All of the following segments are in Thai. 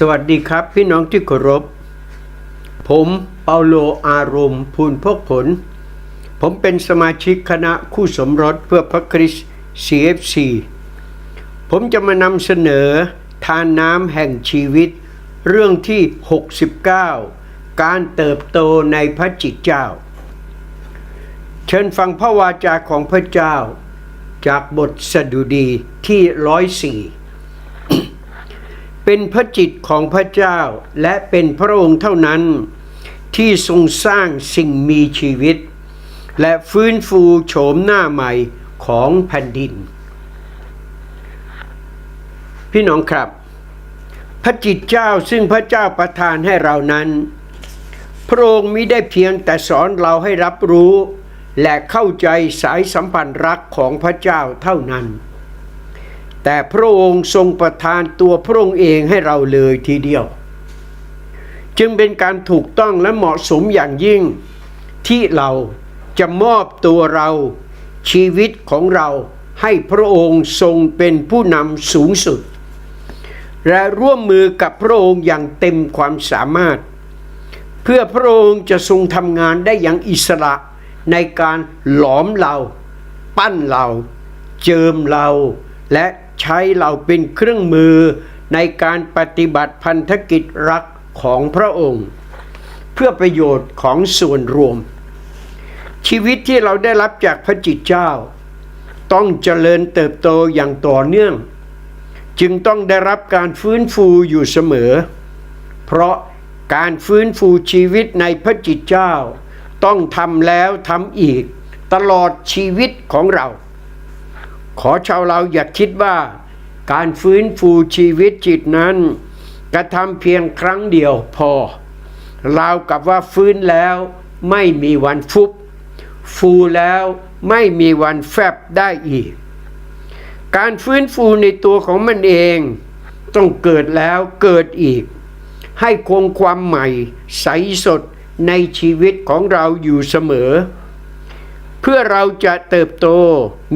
สวัสดีครับพี่น้องที่เคารพ ผมเปาโลอารมณ์พูนพกผล ผมเป็นสมาชิกคณะคู่สมรสเพื่อพระคริสต์ CFC ผมจะมานำเสนอทานน้ำแห่งชีวิต เรื่องที่ 69 การเติบโตในพระจิตเจ้า เชิญฟังพระวาจาของพระเจ้า จากบทสดุดีที่ร้อยสี่ เป็นพระจิตของพระเจ้าและเป็นพระองค์เท่านั้น ที่ทรงสร้างสิ่งมีชีวิต และฟื้นฟูโฉมหน้าใหม่ของแผ่นดิน พี่น้องครับ พระจิตเจ้าซึ่งพระเจ้าประทานให้เรานั้น พระองค์มิได้เพียงแต่สอนเราให้รับรู้ และเข้าใจสายสัมพันธ์รักของพระเจ้าเท่านั้น แต่พระองค์ทรงประทานตัวพระองค์เองให้เราเลยทีเดียว จึงเป็นการถูกต้องและเหมาะสมอย่างยิ่ง ที่เราจะมอบตัวเราชีวิตของเราให้พระองค์ทรงเป็นผู้นำสูงสุด และร่วมมือกับพระองค์อย่างเต็มความสามารถ เพื่อพระองค์จะทรงทำงานได้อย่างอิสระในการหลอมเรา ปั้นเรา เจิมเราและ ใช้เราเป็นเครื่องมือในการปฏิบัติพันธกิจรักของพระองค์ เพื่อประโยชน์ของส่วนรวม ชีวิตที่เราได้รับจากพระจิตเจ้า ต้องเจริญเติบโตอย่างต่อเนื่อง จึงต้องได้รับการฟื้นฟูอยู่เสมอ เพราะการฟื้นฟูชีวิตในพระจิตเจ้า ต้องทำแล้วทำอีก ตลอดชีวิตของเรา ขอชาวเราอย่าคิดว่า การฟื้นฟูชีวิตจิตนั้น กระทำเพียงครั้งเดียวพอราวกับว่าฟื้นแล้วไม่มีวันฟุบ ฟูแล้วไม่มีวันแฟบได้อีก การฟื้นฟูในตัวของมันเอง ต้องเกิดแล้วเกิดอีก ให้คงความใหม่ ใสสดในชีวิตของเราอยู่เสมอ พื่อเราจะเติบโต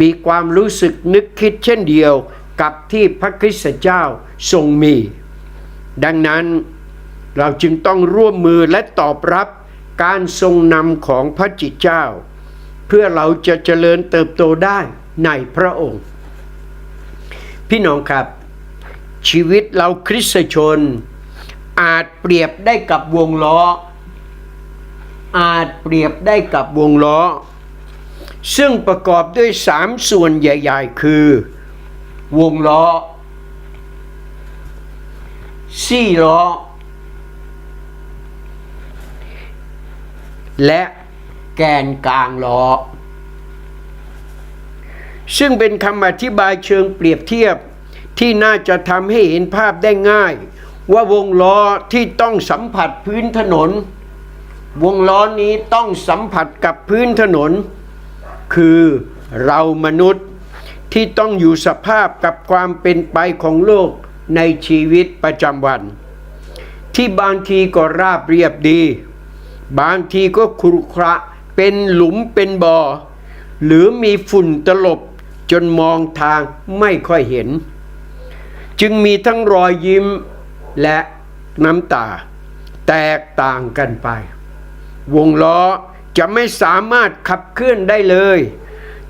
มีความรู้สึกนึกคิดเช่นเดียวกับที่พระคริสต์เจ้าทรงมี ดังนั้นเราจึงต้องร่วมมือและตอบรับการทรงนำของพระจิตเจ้า เพื่อเราจะเจริญเติบโตได้ในพระองค์ พี่น้องครับ ชีวิตเราคริสตชน อาจเปรียบได้กับวงล้อ อาจเปรียบได้กับวงล้อ ซึ่งประกอบด้วยสามส่วนใหญ่ ๆ คือ วงล้อสี่ล้อ และแกนกลางล้อ ซึ่งเป็นคำอธิบายเชิงเปรียบเทียบที่น่าจะทำให้เห็นภาพได้ง่าย ว่าวงล้อที่ต้องสัมผัสพื้นถนน วงล้อนี้ต้องสัมผัสกับพื้นถนน คือเรามนุษย์ที่ต้องอยู่สภาพกับความเป็นไปของโลกในชีวิตประจำวัน ที่บางทีก็ราบเรียบดี บางทีก็ครุขระเป็นหลุมเป็นบ่อ หรือมีฝุ่นตลบจนมองทางไม่ค่อยเห็น จึงมีทั้งรอยยิ้มและน้ำตา แตกต่างกันไป วงล้อ จะไม่สามารถขับเคลื่อนได้เลย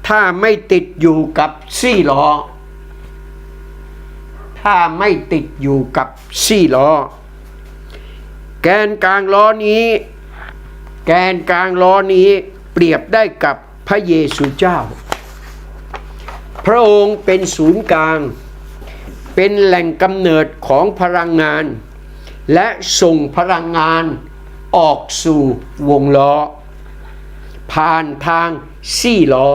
ถ้าไม่ติดอยู่กับสี่ล้อ ถ้าไม่ติดอยู่กับสี่ล้อ แกนกลางล้อนี้ แกนกลางล้อนี้เปรียบได้กับพระเยซูเจ้า พระองค์เป็นศูนย์กลาง เป็นแหล่งกำเนิดของพลังงาน และส่งพลังงานออกสู่วงล้อ ผ่านทางสี่ล้อ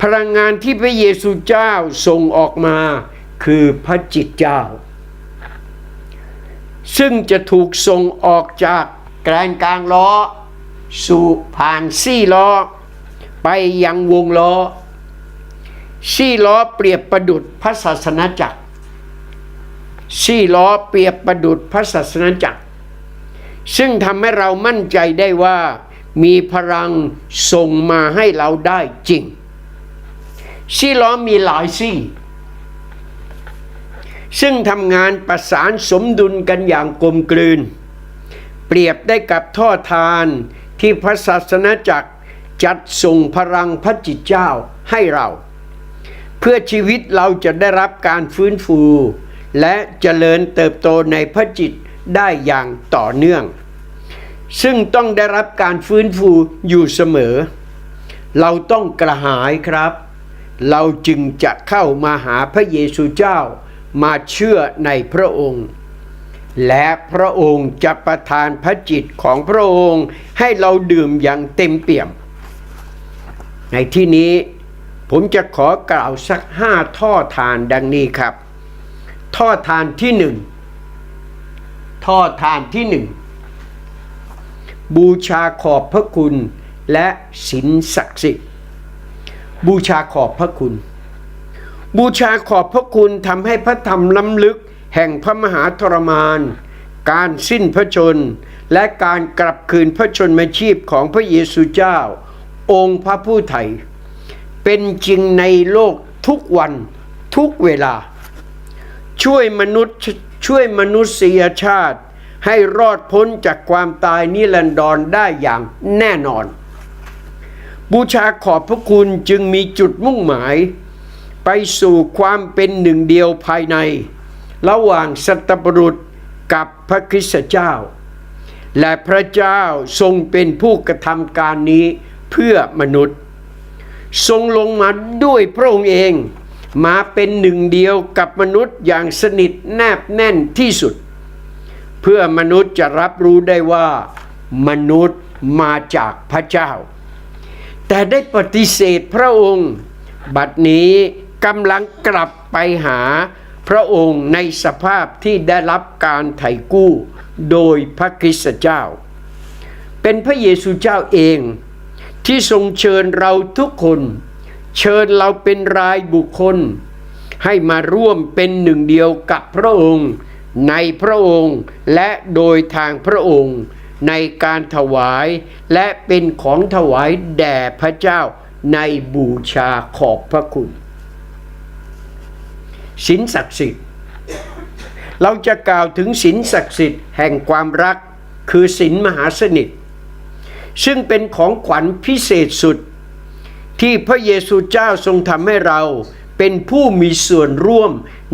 พลังงานที่พระเยซูเจ้าส่งออกมาคือพระจิตเจ้า ซึ่งจะถูกส่งออกจากแกนกลางล้อ สู่ผ่านสี่ล้อ ไปยังวงล้อสี่ล้อเปรียบประดุดพระศาสนาจักรสี่ล้อเปรียบประดุดพระศาสนาจักร ซึ่งทำให้เรามั่นใจได้ว่า มีพลังส่งมาให้เราได้จริงสี่ล้อมีหลายซี่ ซึ่งทำงานประสานสมดุลกันอย่างกลมกลืน เปรียบได้กับท่อทานที่พระศาสนาจักรจัดส่งพลังพระจิตเจ้าให้เรา เพื่อชีวิตเราจะได้รับการฟื้นฟู และเจริญเติบโตในพระจิตได้อย่างต่อเนื่อง ซึ่งต้องได้รับการฟื้นฟูอยู่เสมอ เราต้องกระหายครับ เราจึงจะเข้ามาหาพระเยซูเจ้ามาเชื่อในพระองค์ และพระองค์จะประทานพระจิตของพระองค์ให้เราดื่มอย่างเต็มเปี่ยม ในที่นี้ผมจะขอกล่าวสักห้าท่อทานดังนี้ครับ ท่อทานที่หนึ่งท่อทานที่หนึ่ง บูชาขอบพระคุณและศีลศักดิ์สิทธิ์ บูชาขอบพระคุณ บูชาขอบพระคุณทำให้พระธรรมล้ำลึกแห่งพระมหาทรมาน การสิ้นพระชน และการกลับคืนพระชนมาชีพของพระเยซูเจ้า องค์พระผู้ไถ่เป็นจริงในโลกทุกวันทุกเวลา ช่วยมนุษย์ช่วยมนุษยชาติ ให้รอดพ้นจากความตายนิรันดรได้อย่างแน่นอน บูชาขอบพระคุณจึงมีจุดมุ่งหมาย ไปสู่ความเป็นหนึ่งเดียวภายใน ระหว่างสัตบุรุษกับพระคริสตเจ้า และพระเจ้าทรงเป็นผู้กระทำการนี้เพื่อมนุษย์ ทรงลงมาด้วยพระองค์เองมาเป็นหนึ่งเดียวกับมนุษย์อย่างสนิทแนบแน่นที่สุด เพื่อมนุษย์จะรับรู้ได้ว่ามนุษย์มาจากพระเจ้า แต่ได้ปฏิเสธพระองค์ บัดนี้กำลังกลับไปหาพระองค์ในสภาพที่ได้รับการไถ่กู้โดยพระคริสตเจ้า เป็นพระเยซูเจ้าเองที่ทรงเชิญเราทุกคน เชิญเราเป็นรายบุคคล ให้มาร่วมเป็นหนึ่งเดียวกับพระองค์ ในพระองค์และโดยทางพระองค์ ในการถวายและเป็นของถวายแด่พระเจ้าในบูชาขอบพระคุณศีลศักดิ์สิทธิ์เราจะกล่าวถึงศีลศักดิ์สิทธิ์แห่งความรักคือศีลมหาสนิท ซึ่งเป็นของขวัญพิเศษสุด ที่พระเยซูเจ้าทรงทำให้เรา เป็นผู้มีส่วนร่วม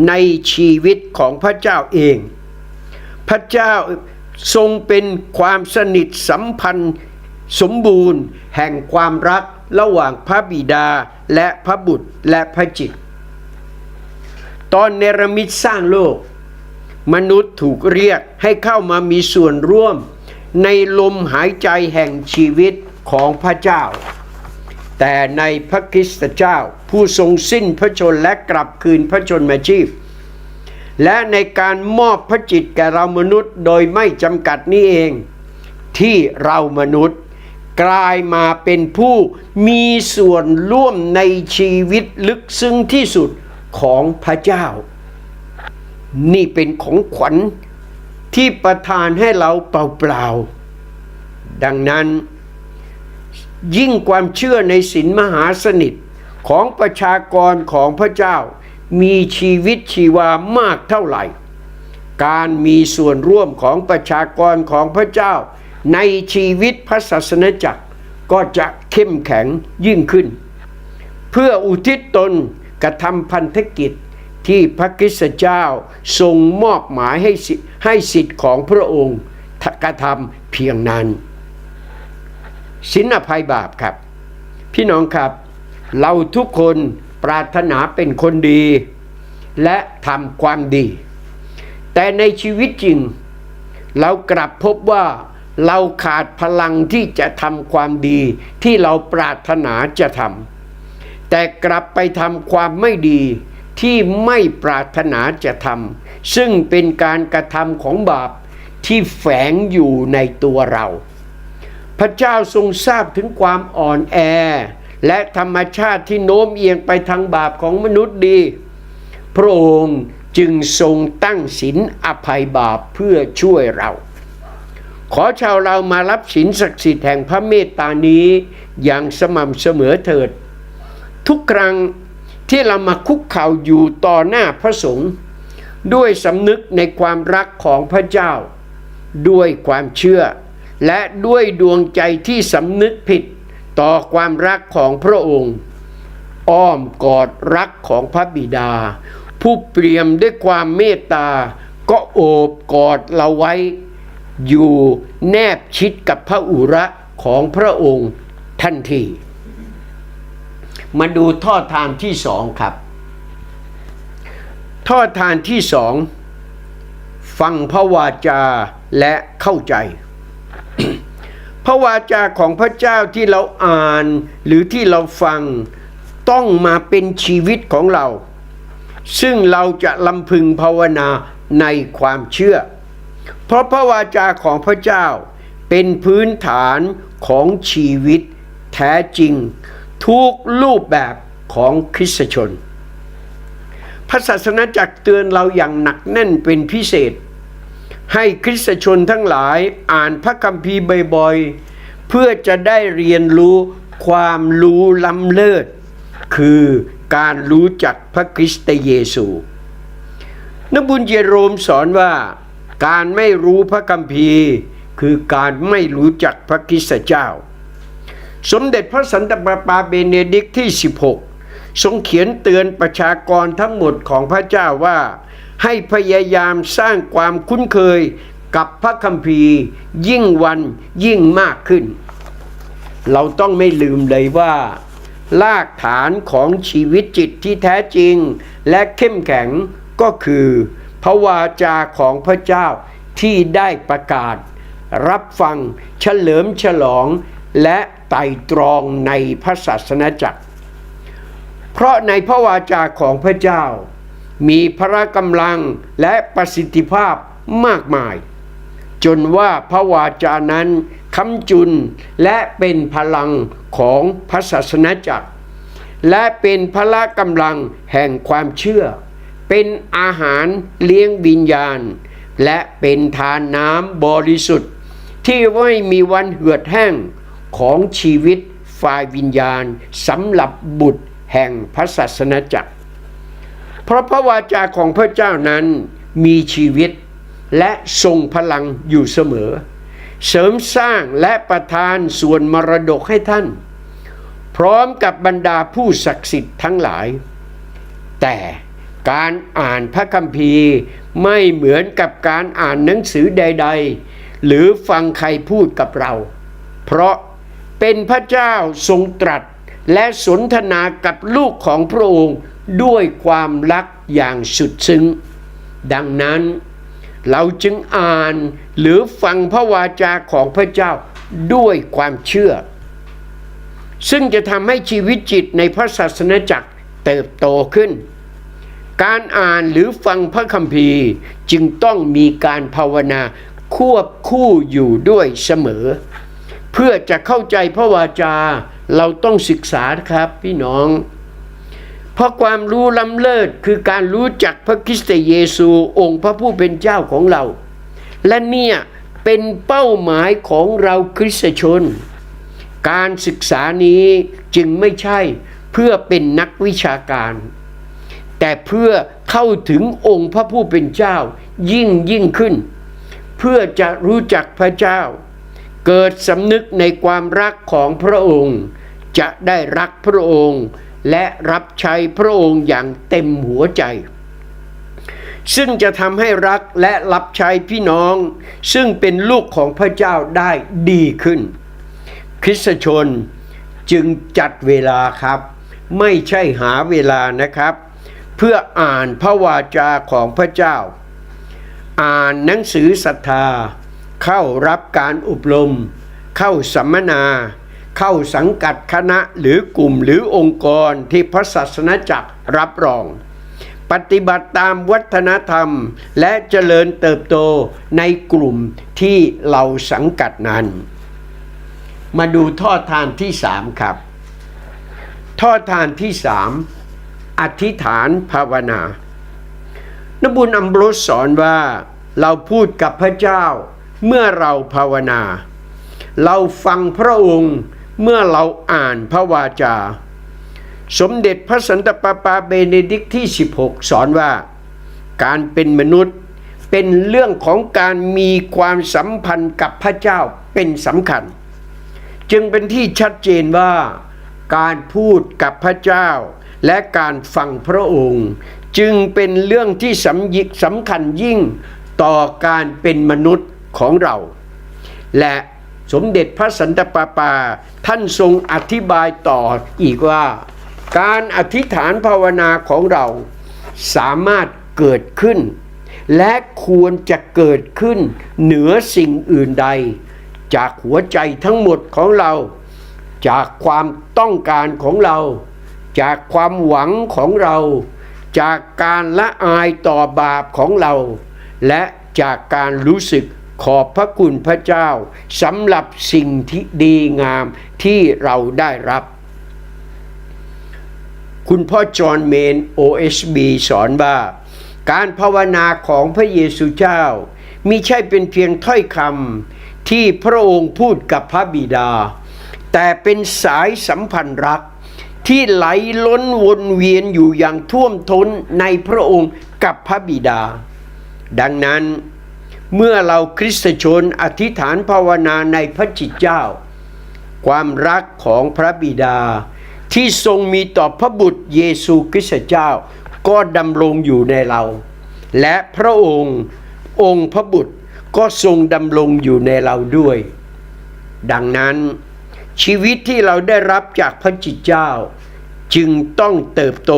ในชีวิตของพระเจ้าเอง พระเจ้าทรงเป็นความสนิทสัมพันธ์สมบูรณ์ แห่งความรักระหว่างพระบิดาและพระบุตรและพระจิต ตอนเนรมิตสร้างโลก มนุษย์ถูกเรียกให้เข้ามามีส่วนร่วม ในลมหายใจแห่งชีวิตของพระเจ้า แต่ในพระคริสตเจ้า ผู้ทรงสิ้นพระชนและกลับคืนพระชนมาชีพ และในการมอบพระจิตแก่เรามนุษย์โดยไม่จำกัดนี้เอง ที่เรามนุษย์กลายมาเป็นผู้มีส่วนร่วมในชีวิตลึกซึ้งที่สุดของพระเจ้า นี่เป็นของขวัญที่ประทานให้เราเปล่าๆดังนั้น ยิ่งความเชื่อในศีลมหาสนิทของประชากรของพระเจ้า มีชีวิตชีวามากเท่าไหร่ การมีส่วนร่วมของประชากรของพระเจ้า ในชีวิตพระศาสนจักรก็จะเข้มแข็งยิ่งขึ้น เพื่ออุทิศตนกระทำพันธกิจที่พระคริสตเจ้าทรงมอบหมายให้สิให้สิทธิ์ของพระองค์กระทำเพียงนั้น สินอภัยบาปครับ พี่น้องครับ เราทุกคนปรารถนาเป็นคนดี และทำความดี แต่ในชีวิตจริง เรากลับพบว่าเราขาดพลังที่จะทำความดีที่เราปรารถนาจะทำแต่กลับไปทำความไม่ดีที่ไม่ปรารถนาจะทำซึ่งเป็นการกระทำของบาปที่แฝงอยู่ในตัวเรา พระเจ้าทรงทราบถึงความอ่อนแอ และธรรมชาติที่โน้มเอียงไปทางบาปของมนุษย์ดี พระองค์จึงทรงตั้งศีลอภัยบาปเพื่อช่วยเรา ขอชาวเรามารับศีลศักดิ์สิทธิ์แห่งพระเมตตานี้อย่างสม่ำเสมอเถิด ทุกครั้งที่เรามาคุกเข่าอยู่ต่อหน้าพระสงฆ์ด้วยสำนึกในความรักของพระเจ้า ด้วยความเชื่อ และด้วยดวงใจที่สำนึกผิดต่อความรักของพระองค์ อ้อมกอดรักของพระบิดา ผู้เปี่ยมด้วยความเมตตา ก็โอบกอดเราไว้ อยู่แนบชิดกับพระอุระของพระองค์ทันที มาดูท่อทานที่สองครับ ท่อทานที่สอง ฟังพระวาจาและเข้าใจ พระวาจาของพระเจ้าที่เราอ่านหรือที่เราฟังต้องมาเป็นชีวิตของเรา ซึ่งเราจะลำพึงภาวนาในความเชื่อ เพราะพระวาจาของพระเจ้าเป็นพื้นฐานของชีวิตแท้จริง ทุกรูปแบบของคริสตชนพระศาสนาจักรเตือนเราอย่างหนักแน่นเป็นพิเศษ ให้คริสตชนทั้งหลายอ่านพระคัมภีร์บ่อยๆ เพื่อจะได้เรียนรู้ความรู้ล้ำเลิศ คือการรู้จักพระคริสต์เยซูนบุญเยโรมสอนว่า การไม่รู้พระคัมภีร์ คือการไม่รู้จักพระคริสต์เจ้า สมเด็จพระสันตะปาปาเบเนดิกที่ 16 ทรงเขียนเตือนประชากรทั้งหมดของพระเจ้าว่า ให้พยายามสร้างความคุ้นเคยกับพระคัมภีร์ ยิ่งวันยิ่งมากขึ้น เราต้องไม่ลืมเลยว่า รากฐานของชีวิตจิตที่แท้จริง และเข้มแข็งก็คือพระวาจาของพระเจ้าที่ได้ประกาศ รับฟังเฉลิมฉลองและไต่ตรองในพระศาสนาจักร เพราะในพระวาจาของพระเจ้า มีพระกำลังและประสิทธิภาพมากมาย จนว่าพระวาจานั้นคำจุนและเป็นพลังของพระศาสนาจักร และเป็นพละกำลังแห่งความเชื่อ เป็นอาหารเลี้ยงวิญญาณ และเป็นทานน้ำบริสุทธิ์ ที่ไม่มีวันเหือดแห้งของชีวิตฝ่ายวิญญาณสำหรับบุตรแห่งพระศาสนาจักร เพราะพระวาจาของพระเจ้านั้นมีชีวิตและทรงพลังอยู่เสมอ เสริมสร้างและประทานส่วนมรดกให้ท่าน พร้อมกับบรรดาผู้ศักดิ์สิทธิ์ทั้งหลาย แต่การอ่านพระคัมภีร์ไม่เหมือนกับการอ่านหนังสือใด ๆ หรือฟังใครพูดกับเรา เพราะเป็นพระเจ้าทรงตรัสและสนทนากับลูกของพระองค์ ด้วยความรักอย่างสุดซึ้ง ดังนั้นเราจึงอ่านหรือฟังพระวาจาของพระเจ้าด้วยความเชื่อ ซึ่งจะทำให้ชีวิตจิตในพระศาสนาจักรเติบโตขึ้น การอ่านหรือฟังพระคัมภีร์จึงต้องมีการภาวนาควบคู่อยู่ด้วยเสมอ เพื่อจะเข้าใจพระวาจาเราต้องศึกษาครับพี่น้อง เพราะความรู้ล้ำเลิศคือการรู้จักพระคริสต์เยซูองค์พระผู้เป็นเจ้าของเรา และเนี่ยเป็นเป้าหมายของเราคริสตชน การศึกษานี้จึงไม่ใช่เพื่อเป็นนักวิชาการ แต่เพื่อเข้าถึงองค์พระผู้เป็นเจ้ายิ่งยิ่งขึ้น เพื่อจะรู้จักพระเจ้า เกิดสำนึกในความรักของพระองค์ จะได้รักพระองค์ และรับใช้พระองค์อย่างเต็มหัวใจ ซึ่งจะทำให้รักและรับใช้พี่น้อง ซึ่งเป็นลูกของพระเจ้าได้ดีขึ้น คริสตชนจึงจัดเวลาครับ ไม่ใช่หาเวลานะครับ เพื่ออ่านพระวาจาของพระเจ้า อ่านหนังสือศรัทธา เข้ารับการอบรม เข้าสัมมนา เข้าสังกัดคณะหรือกลุ่มหรือองค์กรที่พระศาสนาจักรรับรอง ปฏิบัติตามวัฒนธรรมและเจริญเติบโตในกลุ่มที่เราสังกัดนั้น มาดูท่อทานที่สามครับ ท่อทานที่สามอธิษฐานภาวนานบุญอัมบรสสอนว่าเราพูดกับพระเจ้าเมื่อเราภาวนา เราฟังพระองค์ เมื่อเราอ่านพระวาจา สมเด็จพระสันตะปาปาเบเนดิกต์ที่ 16 สอนว่า การเป็นมนุษย์เป็นเรื่องของการมีความสัมพันธ์กับพระเจ้าเป็นสำคัญ จึงเป็นที่ชัดเจนว่า การพูดกับพระเจ้า และการฟังพระองค์ จึงเป็นเรื่องที่สำยิสำคัญยิ่งต่อการเป็นมนุษย์ของเรา และ สมเด็จพระสันตะปาปา ท่านทรงอธิบายต่ออีกว่า การอธิษฐานภาวนาของเราสามารถเกิดขึ้น และควรจะเกิดขึ้นเหนือสิ่งอื่นใด จากหัวใจทั้งหมดของเรา จากความต้องการของเรา จากความหวังของเรา จากการละอายต่อบาปของเรา และจากการรู้สึก ขอบพระคุณพระเจ้าสำหรับสิ่งที่ดีงามที่เราได้รับ คุณพ่อจอห์นเมน OSB สอนว่า การภาวนาของพระเยซูเจ้ามิใช่เป็นเพียงถ้อยคำที่พระองค์พูดกับพระบิดา แต่เป็นสายสัมพันธ์รักที่ไหลล้นวนเวียนอยู่อย่างท่วมท้นในพระองค์กับพระบิดา ดังนั้น เมื่อเราคริสตชนอธิษฐานภาวนาในพระจิตเจ้า ความรักของพระบิดา ที่ทรงมีต่อพระบุตรเยซูคริสต์เจ้า ก็ดำรงอยู่ในเรา และพระองค์องค์พระบุตรก็ทรงดำรงอยู่ในเราด้วย ดังนั้นชีวิตที่เราได้รับจากพระจิตเจ้า จึงต้องเติบโต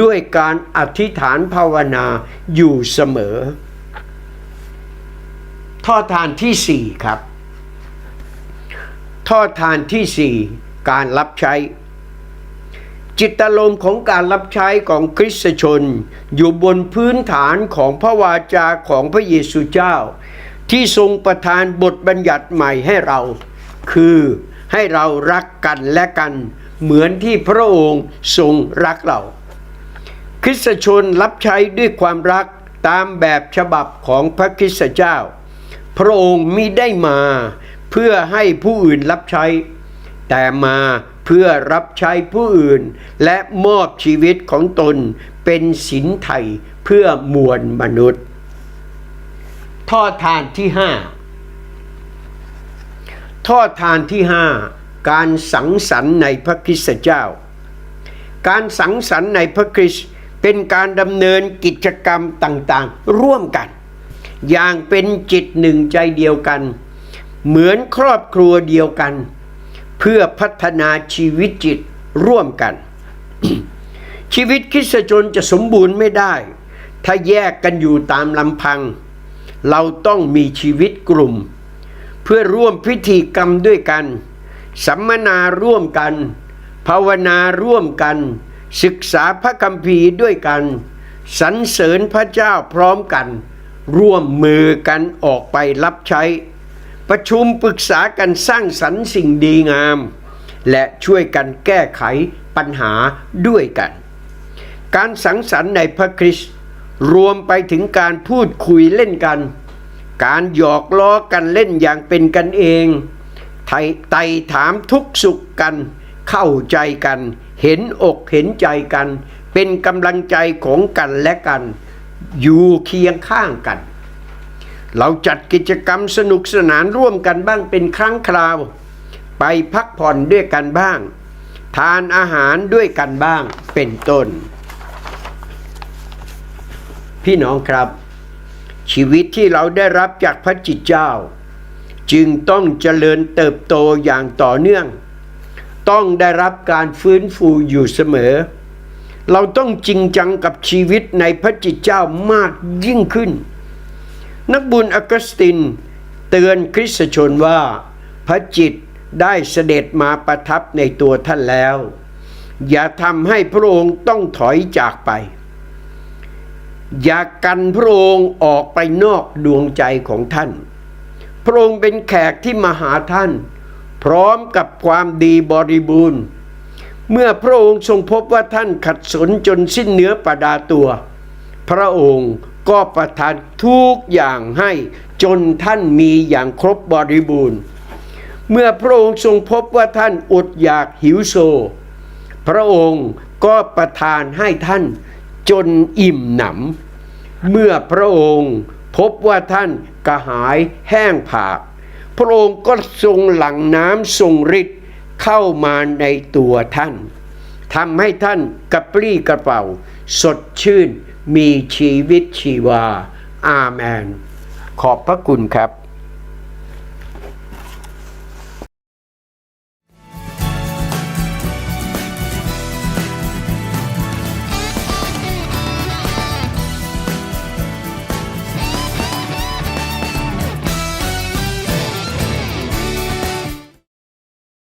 ด้วยการอธิษฐานภาวนาอยู่เสมอ ท่อทานที่สี่ครับท่อทานที่สี่การรับใช้ จิตอารมณ์ของการรับใช้ของคริสตชน อยู่บนพื้นฐานของพระวาจาของพระเยซูเจ้า ที่ทรงประทานบทบัญญัติใหม่ให้เรา คือให้เรารักกันและกันเหมือนที่พระองค์ทรงรักเรา คริสตชนรับใช้ด้วยความรักตามแบบฉบับของพระคริสตเจ้า พระองค์มิได้มา เพื่อให้ผู้อื่นรับใช้ แต่มาเพื่อรับใช้ผู้อื่น และมอบชีวิตของตนเป็นสินไทยเพื่อมวลมนุษย์ท่อทานที่ห้าท่อทานที่ห้าการสังสรรค์ในพระคริสตเจ้า การสังสรรค์ในพระคริสต์เป็นการดำเนินกิจกรรมต่างๆ ร่วมกัน อย่างเป็นจิตหนึ่งใจเดียวกัน เหมือนครอบครัวเดียวกัน เพื่อพัฒนาชีวิตจิตร่วมกัน ชีวิตคริสตชนจะสมบูรณ์ไม่ได้ ถ้าแยกกันอยู่ตามลำพัง เราต้องมีชีวิตกลุ่ม เพื่อร่วมพิธีกรรมด้วยกัน สัมมนาร่วมกัน ภาวนาร่วมกัน ศึกษาพระคัมภีร์ด้วยกันสรรเสริญพระเจ้าพร้อมกัน ร่วมมือกันออกไปรับใช้ ประชุมปรึกษากันสร้างสรรค์สิ่งดีงาม และช่วยกันแก้ไขปัญหาด้วยกัน การสังสรรค์ในพระคริสต์รวมไปถึงการพูดคุยเล่นกัน การหยอกล้อกันเล่นอย่างเป็นกันเองไทยไต่ถามทุกสุขกัน เข้าใจกัน เห็นอกเห็นใจกัน เป็นกำลังใจของกันและกัน อยู่เคียงข้างกัน เราจัดกิจกรรมสนุกสนานร่วมกันบ้างเป็นครั้งคราว ไปพักผ่อนด้วยกันบ้าง ทานอาหารด้วยกันบ้างเป็นต้น พี่น้องครับ ชีวิตที่เราได้รับจากพระจิตเจ้า จึงต้องเจริญเติบโตอย่างต่อเนื่อง ต้องได้รับการฟื้นฟูอยู่เสมอเเราต้องจริงจังกับชีวิตในพระจิตเจ้ามากยิ่งขึ้น นักบุญอากสติน เตือนคริสตชนว่า พระจิตได้เสด็จมาประทับในตัวท่านแล้ว อย่าทำให้พระองค์ต้องถอยจากไป อย่ากันพระองค์ออกไปนอกดวงใจของท่าน พระองค์เป็นแขกที่มาหาท่าน พร้อมกับความดีบริบูรณ์ เมื่อพระองค์ทรงพบว่าท่านขัดสนจนสิ้นเนื้อประดาตัว พระองค์ก็ประทานทุกอย่างให้จนท่านมีอย่างครบบริบูรณ์ เมื่อพระองค์ทรงพบว่าท่านอดอยากหิวโซ พระองค์ก็ประทานให้ท่านจนอิ่มหนำ เมื่อพระองค์พบว่าท่านกระหายแห้งผาก พระองค์ก็ทรงหลั่งน้ำทรงฤทธิ์ เข้ามาในตัวท่านทำให้ท่านกระปรี้กระเป๋า สดชื่นมีชีวิตชีวา อาเมน ขอบพระคุณครับ